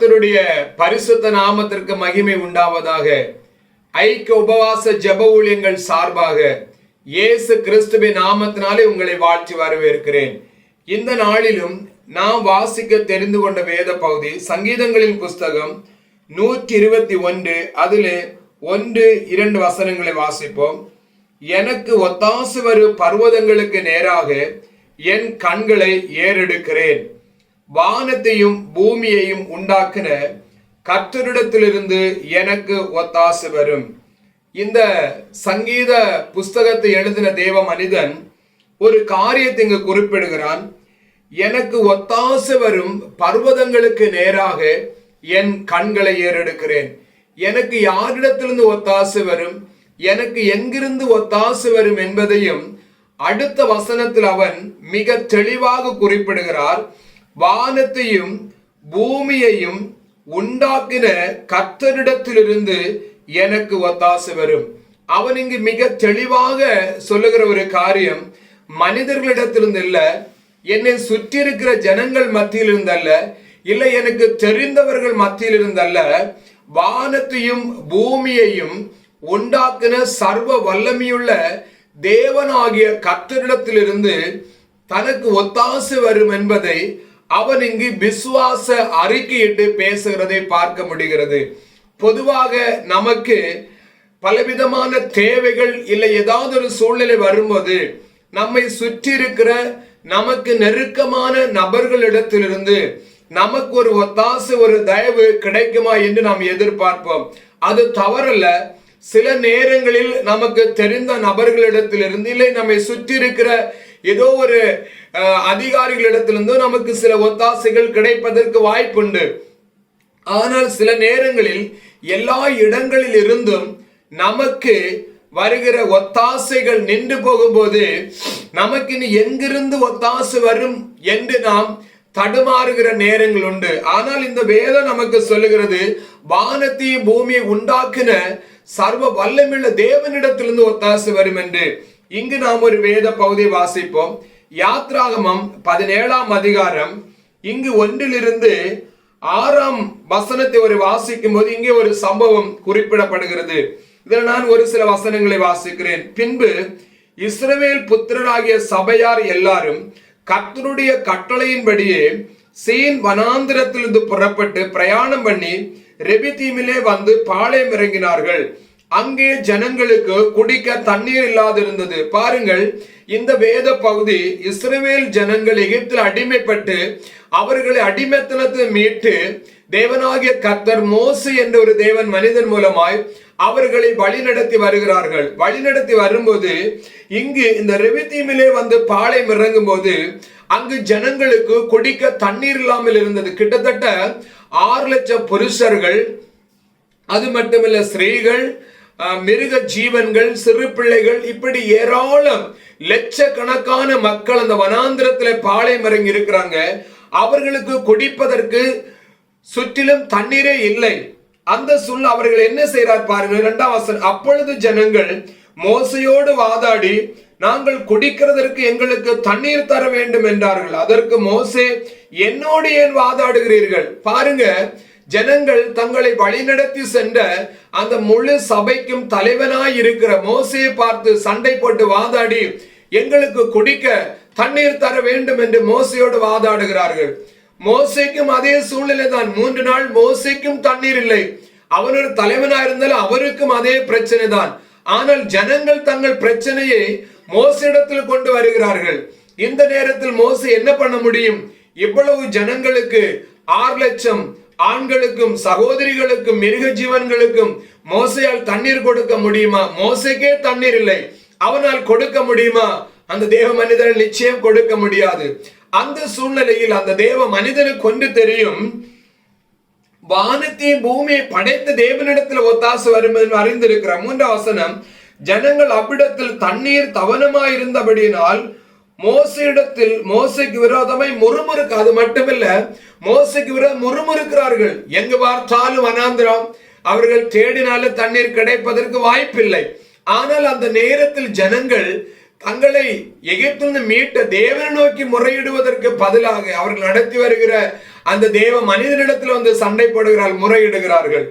கர்த்தருடைய பரிசுத்த நாமத்திற்கு மகிமை உண்டாவதாக. ஐக்கிய உபவாச ஜெப ஊழியங்கள் சார்பாக இயேசு கிறிஸ்துவின் நாமத்தினாலே உங்களை வாழ்த்தி வரவேற்கிறேன். இந்த நாளிலும் நாம் வாசிக்க தெரிந்து கொண்ட வேத பகுதி சங்கீதங்களின் புஸ்தகம் நூற்றி இருபத்தி ஒன்று. அதில் ஒன்று இரண்டு வசனங்களை வாசிப்போம். எனக்கு ஒத்தாசு வரும் பர்வதங்களுக்கு நேராக என் கண்களை ஏறெடுக்கிறேன். வானத்தையும் பூமியையும் உண்டாக்கின கர்த்தரிடத்திலிருந்து எனக்கு ஒத்தாசு வரும். இந்த சங்கீத புஸ்தகத்தை எழுதின தேவ மனிதன் ஒரு காரியத்தை இங்கு குறிப்பிடுகிறான். எனக்கு ஒத்தாசு வரும் பர்வதங்களுக்கு நேராக என் கண்களை ஏறெடுக்கிறேன். எனக்கு யாரிடத்திலிருந்து ஒத்தாசு வரும்? எனக்கு எங்கிருந்து ஒத்தாசு வரும் என்பதையும் அடுத்த வசனத்தில் அவன் மிக தெளிவாக குறிப்பிடுகிறார். வானத்தையும் பூமியையும் உண்டாக்கின கர்த்தரிடத்திலிருந்து எனக்கு ஒத்தாசு வரும். அவன் இங்கு மிக தெளிவாக சொல்லுகிற ஒரு காரியம் மனிதர்களிடத்திலிருந்து இல்ல என்னை சுற்றி இருக்கிற ஜனங்கள் மத்தியிலிருந்து அல்ல இல்லை எனக்கு தெரிந்தவர்கள் மத்தியில் இருந்தல்ல வானத்தையும் பூமியையும் உண்டாக்கின சர்வ வல்லமையுள்ள தேவனாகிய கர்த்தரிடத்திலிருந்து தனக்கு ஒத்தாசு வரும் என்பதை அவன் இங்கு விசுவாச அறிக்கையிட்டு பேசுகிறதை பார்க்க முடிகிறது. பொதுவாக நமக்கு பலவிதமான தேவைகள் இல்லை. ஏதாவது ஒரு சூழ்நிலை வரும்போது நம்மை சுற்றி இருக்கிற நமக்கு நெருக்கமான நபர்களிடத்திலிருந்து நமக்கு ஒரு ஒத்தாசு ஒரு தயவு கிடைக்குமா என்று நாம் எதிர்பார்ப்போம். அது தவறல்ல. சில நேரங்களில் நமக்கு தெரிந்த நபர்களிடத்திலிருந்து இல்லை நம்மை சுற்றி இருக்கிற ஏதோ ஒரு அதிகாரிகளிடத்திலிருந்தும் நமக்கு சில ஒத்தாசைகள் கிடைப்பதற்கு வாய்ப்புண்டு. ஆனால் சில நேரங்களில் எல்லா இடங்களில் இருந்தும் நமக்கு வருகிற ஒத்தாசைகள் நின்று போகும்போது நமக்கு இனி எங்கிருந்து ஒத்தாசை வரும் என்று நாம் தடுமாறுகிற நேரங்கள் உண்டு. ஆனால் இந்த வேதம் நமக்கு சொல்லுகிறது வானத்தையும் பூமியை உண்டாக்கின சர்வ வல்லமுள்ள தேவனிடத்திலிருந்து ஒத்தாசை வரும் என்று இங்கு நாம் ஒரு வேத பகுதியை வாசிப்போம். யாத்ராகமம் பதினேழாம் அதிகாரம். இங்கு ஒன்றிலிருந்து ஆறாம் வசனத்தை ஒரு வாசிக்கும் போது இங்கே ஒரு சம்பவம் குறிப்பிடப்படுகிறது. இதில் நான் ஒரு சில வசனங்களை வாசிக்கிறேன். பின்பு இஸ்ரவேல் புத்திரராகிய சபையார் எல்லாரும் கர்த்தருடைய கட்டளையின்படியே சீன் வனாந்திரத்திலிருந்து புறப்பட்டு பிரயாணம் பண்ணி ரெபிதீமிலே வந்து பாளையம் இறங்கினார்கள். அங்கே ஜனங்களுக்கு குடிக்க தண்ணீர் இல்லாதிருந்தது. பாருங்கள் இந்த வேத பகுதி இஸ்ரேல் ஜனங்கள் எகிப்தில் அடிமைப்பட்டு அவர்களை அடிமைத்தனத்தை மீட்டு தேவனாகிய கத்தர் மோசு என்ற ஒரு தேவன் மனிதன் மூலமாய் அவர்களை வழிநடத்தி வருகிறார்கள். வழிநடத்தி வரும்போது இங்கு இந்த ரெவித்தீமிலே வந்து பாளையம் இறங்கும் போது அங்கு ஜனங்களுக்கு குடிக்க தண்ணீர் இல்லாமல் இருந்தது. கிட்டத்தட்ட ஆறு லட்சம் புருஷர்கள் அது மட்டுமில்ல ஸ்திரீகள் மிருக ஜீவன்கள் சிறு பிள்ளைகள் இப்படி ஏராளம் லட்சக்கணக்கான மக்கள் அந்த வனாந்திரத்துல பாளையம் இறங்கி இருக்கிறாங்க. அவர்களுக்கு குடிப்பதற்கு சுற்றிலும் தண்ணீரே இல்லை. அந்த சொல் அவர்கள் என்ன செய்யறார் பாருங்க இரண்டாம் வசனம். அப்பொழுது ஜனங்கள் மோசையோடு வாதாடி நாங்கள் குடிக்கிறதற்கு எங்களுக்கு தண்ணீர் தர வேண்டும் என்றார்கள். அதற்கு மோசே என்னோடு ஏன் வாதாடுகிறீர்கள்? பாருங்க ஜனங்கள் தங்களை வழிநடத்தி சென்ற அந்த முழு சபைக்கும் தலைவனாய் இருக்கிற மோசையை பார்த்து சண்டை போட்டு வாதாடி எங்களுக்கு குடிக்க தண்ணீர் தர வேண்டும் என்று மோசையோடு வாதாடுகிறார்கள். மோசைக்கும் அதே சூழ்நிலை தான். மூன்று நாள் மோசைக்கும் தண்ணீர் இல்லை. அவர் ஒரு தலைவனா இருந்தாலும் அவருக்கும் அதே பிரச்சனை தான். ஆனால் ஜனங்கள் தங்கள் பிரச்சனையை மோசையிடத்தில் கொண்டு வருகிறார்கள். இந்த நேரத்தில் மோசை என்ன பண்ண முடியும்? இவ்வளவு ஜனங்களுக்கு ஆறு லட்சம் ஆண்களுக்கும் சகோதரிகளுக்கும் மிருக ஜீவன்களுக்கும் மோசையால் தண்ணீர் கொடுக்க முடியுமா? மோசைக்கே தண்ணீர் இல்லை. அவனால் கொடுக்க முடியுமா? அந்த தேவ மனிதன் நிச்சயம் கொடுக்க முடியாது. அந்த சூழ்நிலையில் அந்த தேவ மனிதனுக்கு ஒன்று தெரியும். வானத்தையும் பூமியை படைத்த தேவனிடத்தில் ஒத்தாசு வரும் என்று அறிந்திருக்கிறார் மூன்றாம் வசனம் ஜனங்கள் அவ்விடத்தில் தண்ணீர் தவனமாயிருந்தபடியினால் இருந்தபடியினால் மோசையிடத்தில் மோசைக்கு விரோதமாய் முறுமுறுக்கு அது மட்டுமில்ல மோசைக்கு விரோதம் முறுமுறுக்கிறார்கள். எங்கு பார்த்தாலும் வனாந்திரம் அவர்கள் தேடினாலும் தண்ணீர் கிடைப்பதற்கு வாய்ப்பில்லை. ஆனால் அந்த நேரத்தில் ஜனங்கள் தங்களை எகிப்திலிருந்து மீட்ட தேவனை நோக்கி முறையிடுவதற்கு பதிலாக அவர்கள் நடத்தி வருகிற அந்த தேவ மனிதனிடத்தில் வந்து சண்டை போடுகிறார் முறையிடுகிறார்கள்.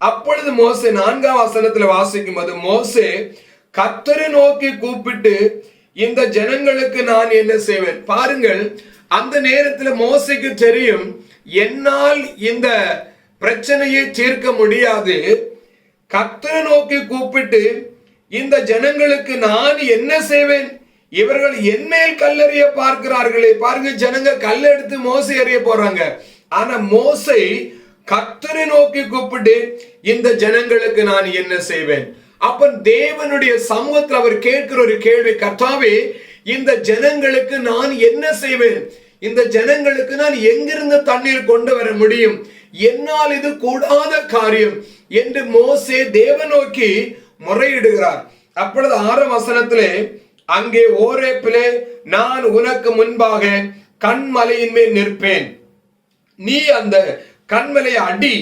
அப்பொழுது மோசே நான்காம் வசனத்துல வாசிக்கும் போது மோசே கத்தரை நோக்கி கூப்பிட்டு இந்த ஜனங்களுக்கு நான் என்ன செய்வேன்? பாருங்கள் அந்த நேரத்தில் மோசைக்கு தெரியும் என்னால் இந்த பிரச்சனையை தீர்க்க முடியாது. கத்தரை நோக்கி கூப்பிட்டு இந்த ஜனங்களுக்கு நான் என்ன செய்வேன்? இவர்கள் என்மேல் கல்லறிய பார்க்கிறார்களே. பாருங்க ஜனங்க கல் எடுத்து மோசை எறிய போறாங்க. ஆனா மோசை கத்தரை நோக்கி கூப்பிட்டு இந்த ஜனங்களுக்கு நான் என்ன செய்வேன்? அப்ப தேவனுடைய சமூகத்தில் அவர் கேட்கிற ஒரு கேள்வி கர்த்தாவே இந்த ஜனங்களுக்கு நான் என்ன செய்வேன்? இந்த ஜனங்களுக்கு நான் எங்கிருந்து தண்ணீர் கொண்டு வர முடியும்? என்னால் இது கூடாத காரியம் என்று மோசே தேவ நோக்கி முறையிடுகிறார். அப்பொழுது ஆறாம் வசனத்திலே அங்கே ஓரேப்பிலே நான் உனக்கு முன்பாக கண்மலையின் மேல் நிற்பேன். நீ அந்த கண்மலையை அடி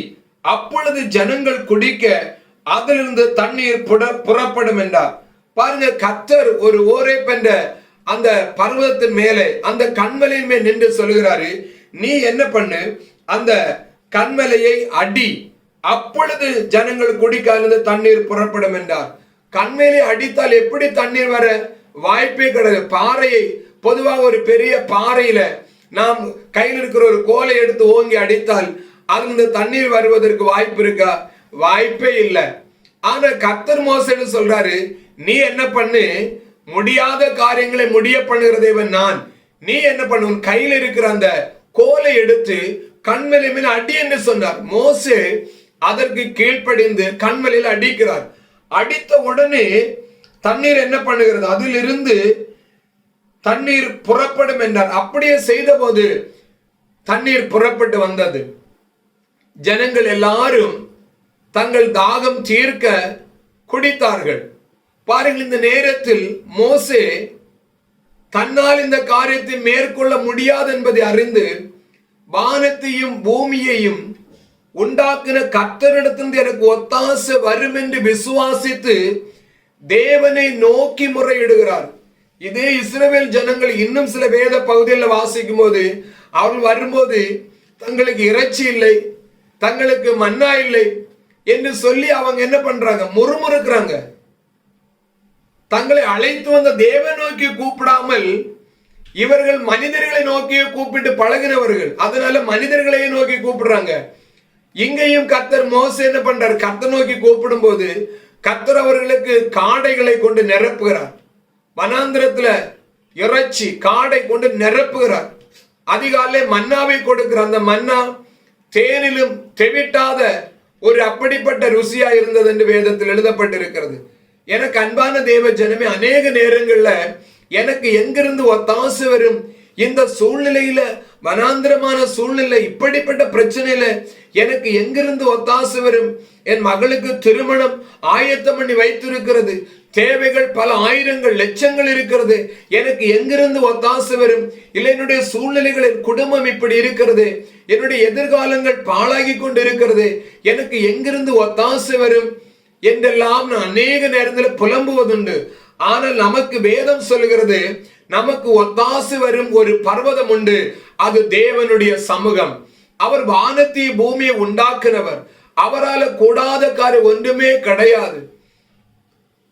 அப்பொழுது ஜனங்கள் குடிக்க அதிலிருந்து தண்ணீர் புட- புறப்படும் என்றார். பாருங்க கத்தர் ஒரு ஓரேப் என்ற அந்த பர்வதத்தின் மேலே அந்த கண்மலையின் மேல் நின்று சொல்லுகிறாரு நீ என்ன பண்ணு? அந்த கண்மலையை அடி. அப்பொழுது ஜனங்கள் குடிக்க தண்ணீர் புறப்படும் என்றார். கண்மேலே அடித்தால் எப்படி தண்ணீர் வர வாய்ப்பே கிடையாது. பாறையை பொதுவாக ஒரு பெரிய பாறையில நாம் கையில் இருக்கிற ஒரு கோலை எடுத்து ஓங்கி அடித்தால் அதிலிருந்து தண்ணீர் வருவதற்கு வாய்ப்பு இருக்கா? வாய்ப்பே இல்லை. ஆனா கத்தர் மோசன்னு சொல்றாரு நீ என்ன பண்ணு? முடியாத காரியங்களை முடிய பண்ணுகிற தேவன் நான். நீ என்ன பண்ணு? உன் கையில் இருக்கிற அந்த கோலை எடுத்து கண்மலை மேல் அடி என்று சொன்னார். மோசே அதற்கு கீழ்ப்படிந்து கண்மலையில் அடிக்கிறார். அடித்த உடனே தண்ணீர் என்ன பண்ணுகிறது? அதிலிருந்து தண்ணீர் புறப்படும் என்றார். அப்படியே செய்தபோது தண்ணீர் புறப்பட்டு வந்தது. ஜனங்கள் எல்லாரும் தங்கள் தாகம் தீர்க்க குடித்தார்கள். பாருங்கள் இந்த நேரத்தில் மோசே தன்னால் இந்த காரியத்தை மேற்கொள்ள முடியாது என்பதை அறிந்து வானத்தையும் பூமியையும் உண்டாக்கின கத்தரிடத்திலிருந்து எனக்கு ஒத்தாசை வரும் என்று விசுவாசித்து தேவனை நோக்கி முறையிடுகிறார். இதே இஸ்ரேல் ஜனங்கள் இன்னும் சில வேத பகுதிகளில் வாசிக்கும் போது அவர்கள் வரும்போது தங்களுக்கு இறைச்சி இல்லை தங்களுக்கு மன்னா இல்லை என்று சொல்லி அவங்க என்ன பண்றாங்க? முறுமுறுக்கிறாங்க. தங்களை அழைத்து வந்த தேவ நோக்கி கூப்பிடாமல் இவர்கள் மனிதர்களை நோக்கி கூப்பிட்டு பழகினவர்கள். அதனால மனிதர்களையே நோக்கி கூப்பிடுறாங்க. இங்கேயும் கத்தர் மோசே என்ன பண்றார்? கத்தர் நோக்கி கூப்பிடும் போது கத்தர் அவர்களுக்கு காடைகளை கொண்டு நிரப்புகிறார். வனாந்திரத்துல இறைச்சி காடை கொண்டு நிரப்புகிறார். அதிகாலை மன்னாவை கொடுக்கிற அந்த மன்னா தேனிலும் தெவிட்டாத ஒரு அப்படிப்பட்ட ருசியா இருந்தது என்று வேதத்தில் எழுதப்பட்டிருக்கிறது. எனக்கு அன்பான தேவ ஜனமே அநேக நேரங்களில் எனக்கு எங்கிருந்து ஒத்தாசு வரும் இந்த சூழ்நிலையில மனாந்திரமான சூழ்நிலை இப்படிப்பட்ட பிரச்சனையில எனக்கு எங்கிருந்து ஒத்தாசு வரும்? என் மகளுக்கு திருமணம் ஆயத்தம் பண்ணி வைத்திருக்கிறது. தேவைகள் பல ஆயிரங்கள் லட்சங்கள் இருக்கிறது. எனக்கு எங்கிருந்து ஒத்தாசு வரும்? இல்லை என்னுடைய சூழ்நிலைகள் என் குடும்பம் இப்படி இருக்கிறது. என்னுடைய எதிர்காலங்கள் பாழாகி கொண்டு இருக்கிறது எனக்கு எங்கிருந்து ஒத்தாசு வரும்? என்றெல்லாம் நான் அநேக நேரத்தில் புலம்புவதுண்டு. ஆனால் நமக்கு வேதம் சொல்லுகிறது நமக்கு ஒத்தாசு வரும் ஒரு பர்வதம் உண்டு. அது தேவனுடைய சமூகம். அவர் வானத்தை பூமியை உண்டாக்குனவர். அவரால் கூடாத காரியம் ஒன்றுமே கிடையாது.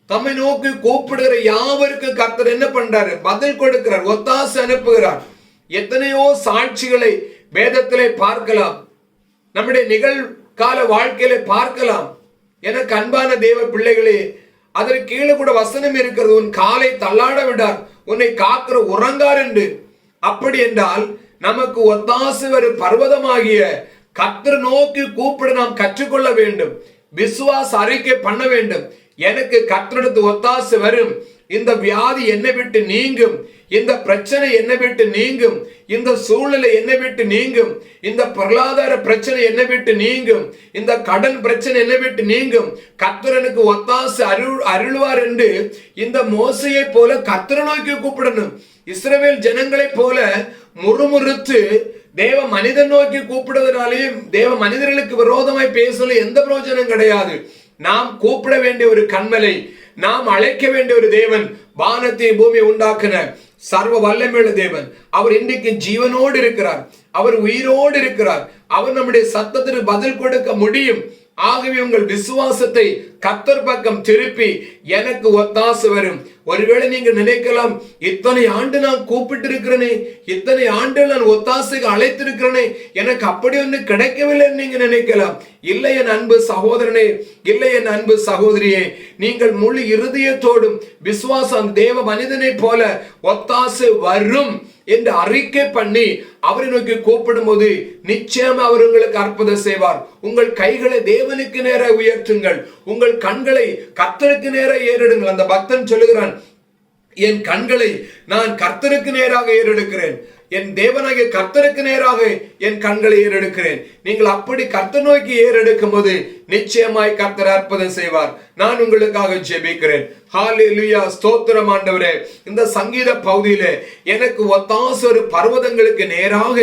தம்மை நோக்கி கூப்பிடுகிற யாவருக்கு கர்த்தர் என்ன பண்றாரு? பதில் கொடுக்கிறார். ஒத்தாசு அனுப்புகிறார். எத்தனையோ சாட்சிகளை வேதத்திலே பார்க்கலாம். நம்முடைய நிகழ்கால வாழ்க்கையில பார்க்கலாம். எனக்கு அன்பான தேவ பிள்ளைகளே அதற்கு கீழே கூட வசனம் இருக்கிறது. உன் காலை தள்ளாட விடார். உன்னை காக்கிற உறங்கார் என்று. அப்படி என்றால் நமக்கு ஒத்தாசு வரும் பர்வதமாகிய கத்திர நோக்கி கூப்பிட நாம் கற்றுக்கொள்ள வேண்டும். விசுவாச அறிக்கை பண்ண வேண்டும். எனக்கு கத்தரெடுத்து ஒத்தாசு வரும். இந்த வியாதி என்னை விட்டு நீங்கும். இந்த பிரச்சனை என்னை விட்டு நீங்கும். இந்த சூழ்நிலை என்னை விட்டு நீங்கும். இந்த பொருளாதார பிரச்சனை என்னை விட்டு நீங்கும். இந்த கடன் பிரச்சனை என்னை விட்டு நீங்கும். கத்திரனுக்கு ஒத்தாசு அருள் அருள்வார் என்று இந்த மோசையை போல கத்திர நோக்கி கூப்பிடணும். இஸ்ரவேல் ஜனங்களைப் போல முறுமுறுத்து தேவ மனிதன் நோக்கி கூப்பிடுவதனாலேயும் தேவ மனிதர்களுக்கு விரோதமாய் பேசல எந்த பிரயோஜனம் கிடையாது. நாம் கூப்பிட வேண்டிய ஒரு கண்மலை. நாம் அழைக்க வேண்டிய ஒரு தேவன் வானத்தை பூமியை உண்டாக்குன சர்வ வல்லமையுள்ள தேவன். அவர் இன்றைக்கு ஜீவனோடு இருக்கிறார். அவர் உயிரோடு இருக்கிறார். அவர் நம்முடைய சத்தத்திற்கு பதில் கொடுக்க முடியும். ஆகவே உங்கள் விசுவாசத்தை கத்தர் பக்கம் திருப்பி எனக்கு ஒத்தாசு வரும். ஒருவேளை நீங்க நினைக்கலாம் இத்தனை ஆண்டு நான் கூப்பிட்டு இருக்கிறேனே இத்தனை ஆண்டு நான் ஒத்தாசுக்கு அழைத்திருக்கிறேனே எனக்கு அப்படி ஒன்று கிடைக்கவில்லை நீங்க நினைக்கலாம். இல்லை என் அன்பு சகோதரனே இல்லை என் அன்பு சகோதரியே நீங்கள் முழு இருதயத்தோடும் விசுவாசம் தேவ மனிதனை போல ஒத்தாசு வரும். என்று அறிக்கை பண்ணி அவரை நோக்கி கூப்பிடும் போது நிச்சயம் அவர் உங்களுக்கு அற்புதம் செய்வார். உங்கள் கைகளை தேவனுக்கு நேர உயர்த்துங்கள். உங்கள் கண்களை கத்தருக்கு நேர ஏறிடுங்கள். அந்த பக்தன் சொல்லுகிறான் என் கண்களை நான் கர்த்தருக்கு நேராக ஏறெடுக்கிறேன். என் தேவனாகிய கர்த்தருக்கு நேராக என் கண்களை ஏறெடுக்கிறேன். நீங்கள் அப்படி கர்த்தர் நோக்கி ஏறெடுக்கும் போது நிச்சயமாய் கர்த்தர் அற்புதம் செய்வார். நான் உங்களுக்காக ஜெபிக்கிறேன். ஹாலேலுயா ஸ்தோத்திரம் ஆண்டவரே. இந்த சங்கீத பகுதியில எனக்கு ஒத்தாச ஒரு பர்வதங்களுக்கு நேராக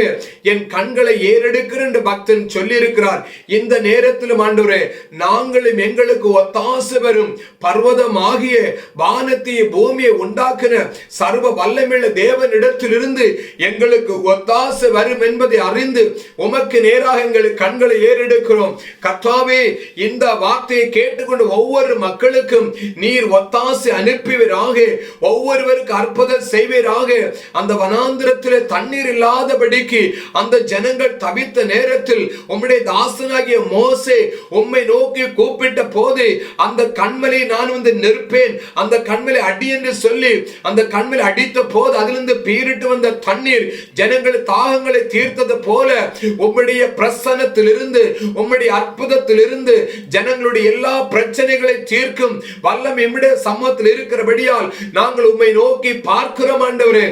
என் கண்களை ஏறெடுக்கிற பக்தன் சொல்லி இருக்கிறார் இந்த நேரத்திலும் ஆண்டவரே நாங்களும் எங்களுக்கு ஒத்தாச வரும் பர்வதம் ஆகிய வானத்தைய பூமியை உண்டாக்கின சர்வ வல்லமிழ தேவனிடத்திலிருந்து எங்களுக்கு ஒத்தாச வரும் என்பதை அறிந்து உமக்கு நேராக எங்களுக்கு கண்களை ஏறெடுக்கிறோம். கத்தாவே இந்த வார்த்தையை கேட்டுக்கொண்டு ஒவ்வொரு மக்களுக்கும் நீர் ஒத்தாசை அனுப்பிவராக ஒவ்வொருவருக்கு அற்புதம் செய்வீராக அந்த வனாந்திரத்தில் தண்ணீர் இல்லாதபடிக்கு அந்த ஜனங்கள் தவித்த நேரத்தில் உம்முடைய தாசனாகிய மோசே உம்மை நோக்கி கூப்பிட்ட போது அந்த கண்மலை நான் வந்து நிற்பேன். அந்த கண்மலை அடி என்று சொல்லி அந்த கண்மலை அடித்த போது அதிலிருந்து பீரிட்டு வந்த தண்ணீர் ஜனங்கள் தாகங்களை தீர்த்தது போல உம்முடைய பிரசனத்திலிருந்து உம்முடைய அற்புதத்திலிருந்து ஜனங்களுடைய எல்லா பிரச்சனைகளை தீர்க்கும் வல்லம் எம்முடைய சமூகத்தில் இருக்கிறபடியால் நாங்கள் உம்மை நோக்கி பார்க்கிறோம் ஆண்டவரே.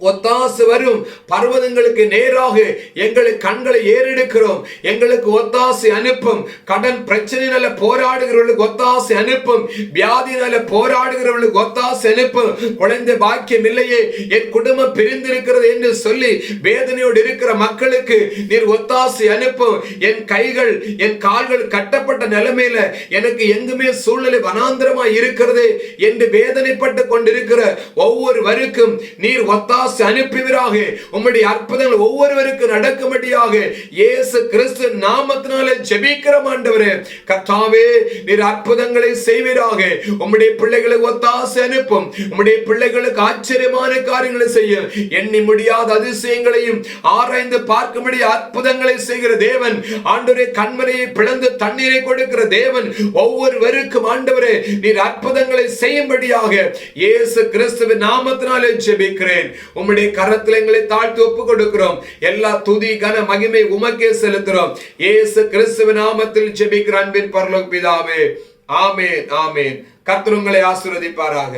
ஒத்தாசு வரும். பர்வதங்களுக்கு நேராக எங்களை கண்களை ஏறெடுக்கிறோம். எங்களுக்கு ஒத்தாசை அனுப்பும். கடன் பிரச்சனையினால போராடுகிறவர்களுக்கு ஒத்தாசை அனுப்பும். வியாதினால போராடுகிறவர்களுக்கு ஒத்தாசை அனுப்பும். குழந்தை பாக்கியம் இல்லையே. என் குடும்பம் பிரிந்திருக்கிறது என்று சொல்லி வேதனையோடு இருக்கிற மக்களுக்கு நீர் ஒத்தாசை அனுப்பும். என் கைகள் என் கால்கள் கட்டப்பட்ட நிலைமையில எனக்கு எங்குமே சூழ்நிலை வனாந்திரமா இருக்கிறது என்று வேதனைப்பட்டு கொண்டிருக்கிற ஒவ்வொருவருக்கும் நீர் ஒத்தாசு அனுப்புவீராக உம்முடைய அற்புதங்கள் ஒவ்வொருவருக்கு நடக்கும்படியாக இயேசு கிறிஸ்து நாமத்தினாலே ஜெபிக்கிறோம் ஆண்டவரே கர்த்தாவே நீர் அற்புதங்களை செய்வீராக. உம்முடைய பிள்ளைகளுக்கு ஒத்தாசை அனுப்பும். உம்முடைய பிள்ளைகளுக்கு ஆச்சரியமான காரியங்களை செய்ய. எண்ணி முடியாத அதிசயங்களையும் ஆராய்ந்து பார்க்கும்படி அற்புதங்களை செய்கிற தேவன் ஆண்டவரே கண்மனையை பிளந்து தண்ணீரை கொடுக்கிற தேவன் ஒவ்வொருவருக்கும் ஆண்டவரே நீர் அற்புதங்களை செய்யும்படியாக இயேசு கிறிஸ்துவின் நாமத்தினாலே ஜெபிக்கிறேன். உம்முடைய கரத்தில் எங்களை தாழ்த்தி ஒப்பு கொடுக்கிறோம் எல்லா துதி கன மகிமை உமக்கே செலுத்துறோம். இயேசு கிறிஸ்துவ நாமத்தில் ஜெபிக்கிற அன்பின் பரலோக் பிதாவே. ஆமேன் ஆமேன். கத்திரங்களை ஆசிர்வதிப்பாராக.